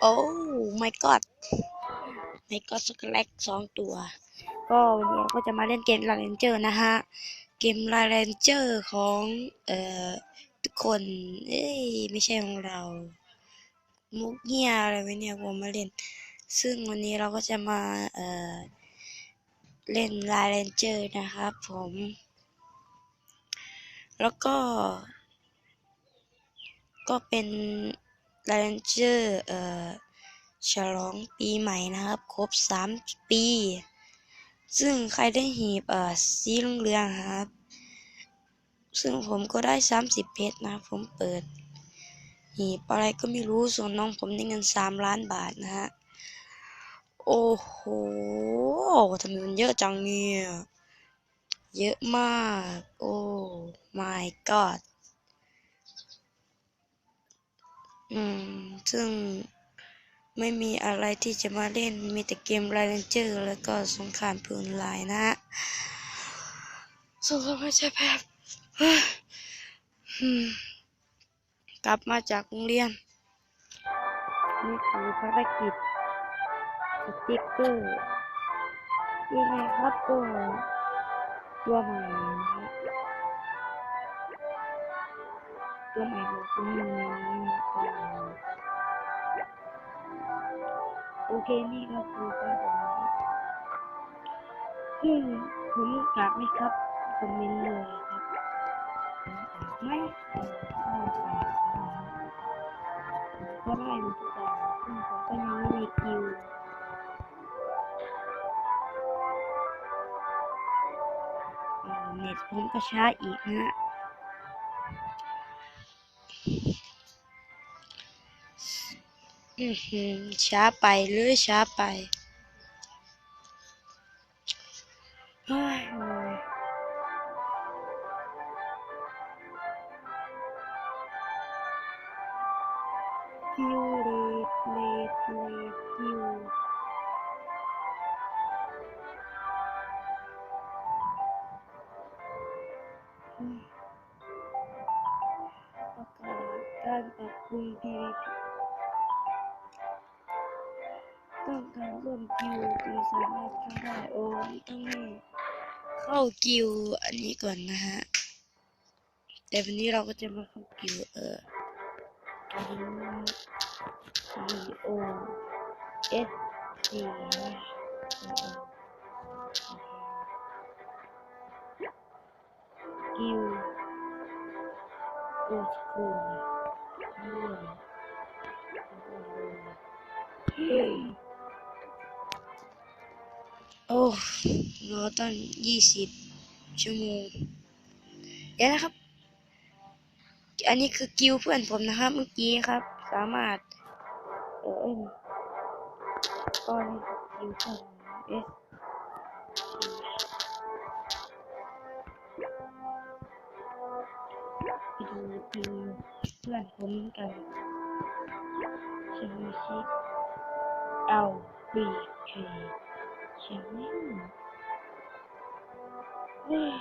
โอ้ my god my god สกแลกสองตัว ก็วันนี้เราก็จะมาเล่นเกมลาเรนเจอร์นะฮะ เกมลาเรนเจอร์ของเอ่อทุกคน เอ้ยไม่ใช่ของเรา มุกเงียอะไรไว้เนี่ยผมมาเล่น ซึ่งวันนี้เราก็จะมาเอ่อเล่นลาเรนเจอร์นะครับผม แล้วก็ ก็เป็น ลาเรนเจอร์เอ่อฉลองปีใหม่นะครับ ครบสามปี ซึ่งใครได้หีบเอ่อสีเหลืองๆครับ ซึ่งผมก็ได้สามสิบเพชรนะผมเปิด หีบอะไรก็ไม่รู้ส่วนน้องผมได้เงินสามล้านบาทนะฮะ โอ้โหทำไมมันเยอะจังเนี่ย เยอะมาก โอ้ my god อืม ซึ่งไม่มีอะไรที่จะมาเล่น มีแต่เกมไรเ a นเจอร์ แล้วก็สงครามพื้นลายนะฮะสงครามไม่ใช่แบบอืมกลับมาจากโรงเรียน นี่คือภารกิจสติ๊กเกอร์ยังไงครับตัวตัวใหม่นะฮะ ตัวใหม่ของคุณมีตัวใหม่โอเคนี่ก็คือตัวผมครับซึ่งผมกากไหมครับคอมเมนต์เลยครับไหมเออไม่กากนะครับก็ได้หมดทุกอย่างซึ่งผมก็ยังไม่มีคิวเน็ตผมก็ช้าอีกฮะ ช้าไปเลยช้าไปเฮ้ยเหนื่อยคิวเลดเลดเต้องการร่วมกิวจึงสามารถเข้าได้โอ้ต้องเข้ากิวอันนี้ก่อนนะฮะแต่วันนี้เราก็จะมาเข้ากิวเออ C O S C นะกิวโอสคูลทั้งหมดโอ้รอตั้งยี่สิบชั่วโมง เดี๋ยวนะครับ อันนี้คือกิวเพื่อนผมนะครับ เมื่อกี้ครับ สามารถ เออเอ้ยก็นี่คือกิวเพื่อนผม S ไปดูกิวเพื่อนผมกันสมาชิก L B K ใช่ไหมเฮ้ย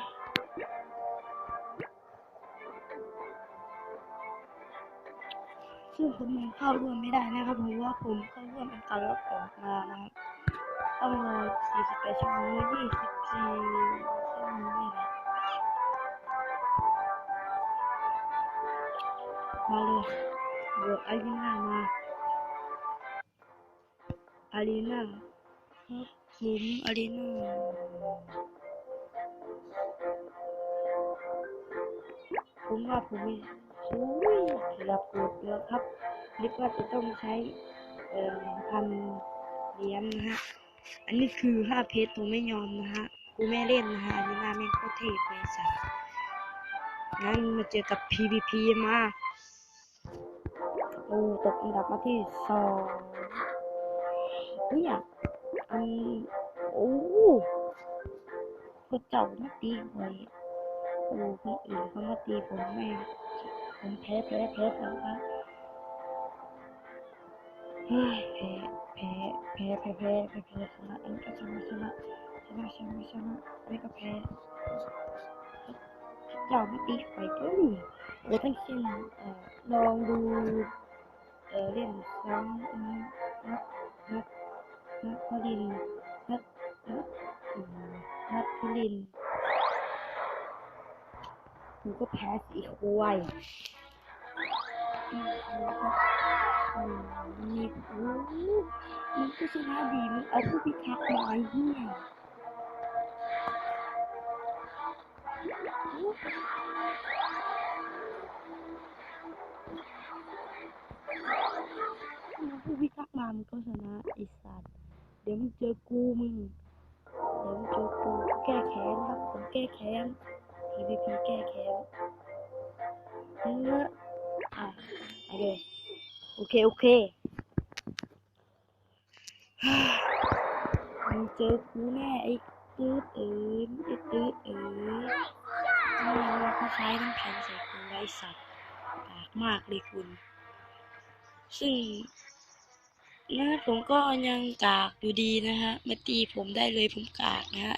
ซึ่งผมยังเข้าร่วมไม่ได้นะครับเพราะว่าผมเข้าร่วมเป็นการรับออกมานะครับต้องรอ48ชั่วโมง24ชั่วโมงนี่แหละมาเลยเบิกอารีนามาอารีนาครั บผมอารีนาผมว่าผมมีอุ้ยเกือบกดแล้วครับนึกว่าจะต้องใช้เอ่อพันเหรียญนะฮะ อันนี้คือห้าเพชรผมไม่ยอมนะฮะกูไม่เล่นนะฮะอารีนาแม่งโคตรเทพเลยสัสงั้นมาเจอกับ PVP มาโอ้ตกอันดับมาที่สองเนี่ยอั นโอ้พระเจ้ามาตีหวยโอ้คนอื่นเขามาตีผมแม่ผมแพ้แพ้แพ้แล้วครับเฮ้ยแพ้แพ้แพ้แพ้แพ้แพ้แพ้ชนะเอันนี้ก็ชนะชนะชนะชนะชนะอันนี้ก็แพ้เจ้ามาตีหวยก็โอ้ทั้งสิ้นเอ่อลองดูเออเล่นซ้อมนักนักนัก พลินนักนักอืมนักพลินกูก็แพ้สีควายอืมอืมมีโอ้มันก็ชนะดีมันเอาผู้พิทักษ์มาเหี้ยผู้พิทักษ์มามันก็ชนะ เดี๋ยวมึงเจอกูมึง เดี๋ยวมึงเจอกูแก้แค้นครับ ผมแก้แค้น PVP แก้แค้นเอออะไปเลยโอเค โอเคมึงเจอกูแน่ไอ้ตืดเอ๋ยไอ้ตืดเอ๋ยนี่มันก็ใช้น้ำแข็งใส่กูไว้สัตว์ปากมากเลยคุณ ซึ่ง นะผมก็ยังกากอยู่ดีนะฮะมาตีผมได้เลยผมกากนะฮะ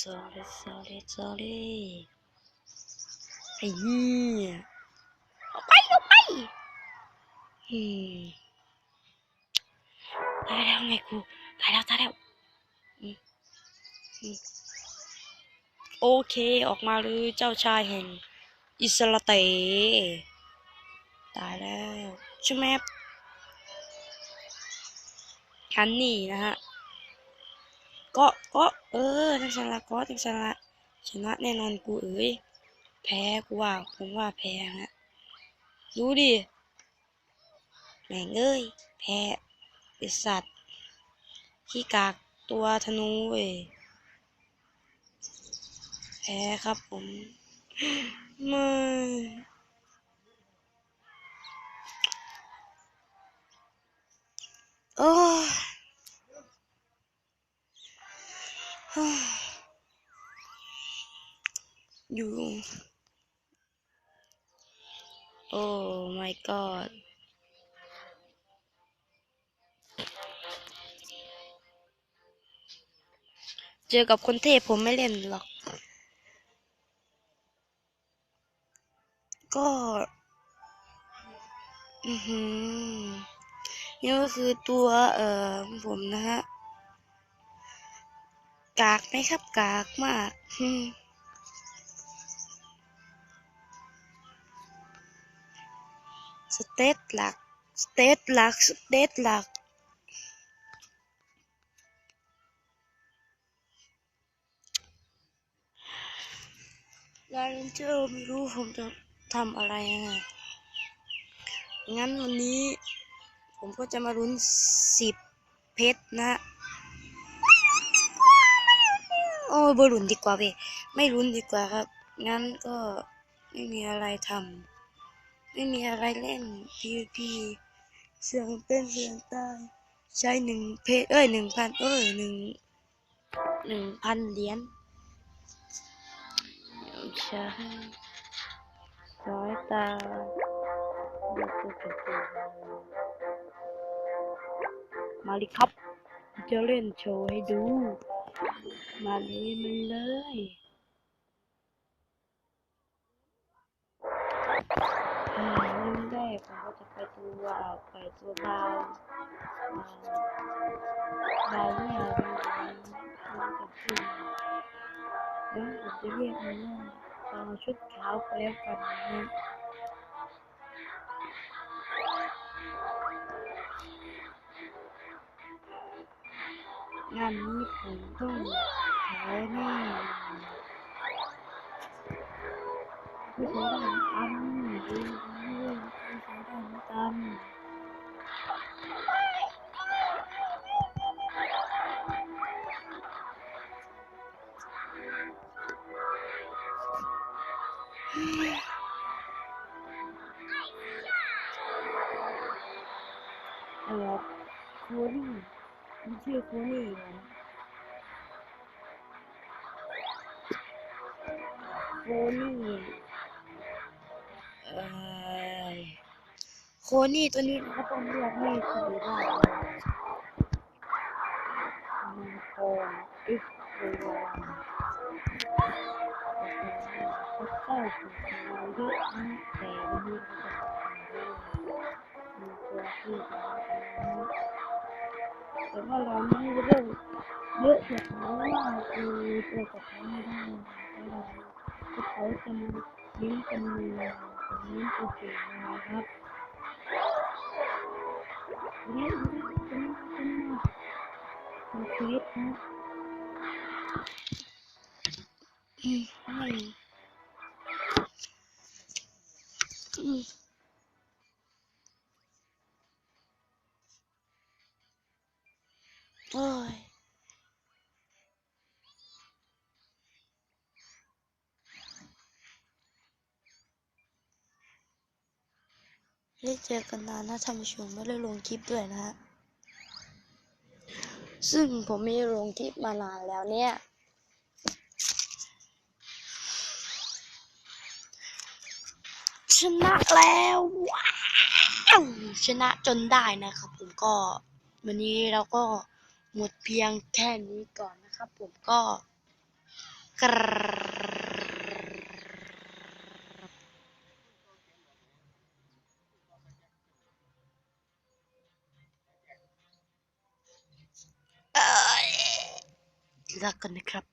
sorry sorry sorry ไอ้เหี้ยออกไปออกไปอืมตายแล้วไงกูตายแล้วตายแล้วอืมอืมโอเคออกมาเลยเจ้าชายแห่งอิสราเต ตายแล้วใช่ไหมครับคันนี่นะฮะก็ก็เออทังชนะก็ทังชนะชนะแน่นอนกูเอ้ยแพ้กูว่าผมว่าแพ้ฮะดูดิแม่งเอ้ยแพ้ไอสัตว์ขี้กากตัวธนูเว้ยแพ้ครับผมไม่ อ้อยู่ โอ้ my god เจอกับคนเทพผมไม่เล่นหรอก ก็ อือหือ นี่ก็คือตัวเอ่อผมนะฮะกากไหมครับกากมากสเตตหลักสเตตหลักสเตตหลักลาเรนเจอร์ไม่รู้ผมจะทำอะไรนะงั้นวันนี้ ผมก็จะมาลุ้นสิบเพชรนะโอ้ยบอลุนดีกว่าเว้ไม่ลุ้นดีกว่าครับ งั้นก็ไม่มีอะไรทำไม่มีอะไรเล่น PVP เสียงเป็นเสียงตายใช้หนึ่งเพชเอ้ยหนึ่งพันเอ้ยหนึ่งหนึ่งพันเหรียญเดี๋ยวใช้สายตาเดี๋ยวจะจะจะ มาเลยครับ จะเล่นโชว์ให้ดู มาเลยมาเลยอืมเริ่มแรกผมก็จะไปตัวอ่าไปตัวบาวบาวเนี่ยมันมันกับขึ้นแล้วผมจะเรียกมันว่าชุดขาวก็แล้วกันนะานนี้ผมต้องขายแน่ผู้ใช้ได้อันดีด้วย โคนี่เออโคนี่ตัวนี้นะครับผมเรียกไม่ถูกว่ามังกรอิสโคนเขาใส่ถุงเท้าเยอะมากแต่ได้มีตัวที่แต่ว่าเราไม่เรื่องเยอะแบบนั้นว่าคือตัวกับเขาไม่ได้ เพราะเราพวกเขาจะมาเลี้ยงกันเมืองจะเลี้ยงตัวเก่งนะครับเลี้ยงเลี้ยงเป็นเป็นเป็นชีวิตนะอืมอืม ไม่ได้เจอกันนานนะท่านผู้ชมไม่ได้ลงคลิปด้วยนะฮะ ซึ่งผมไม่ลงคลิปมานานแล้วเนี่ย ชนะแล้วว้าวชนะจนได้นะครับผมก็วันนี้เราก็หมดเพียงแค่นี้ก่อนนะครับผมก็กรบ เอ้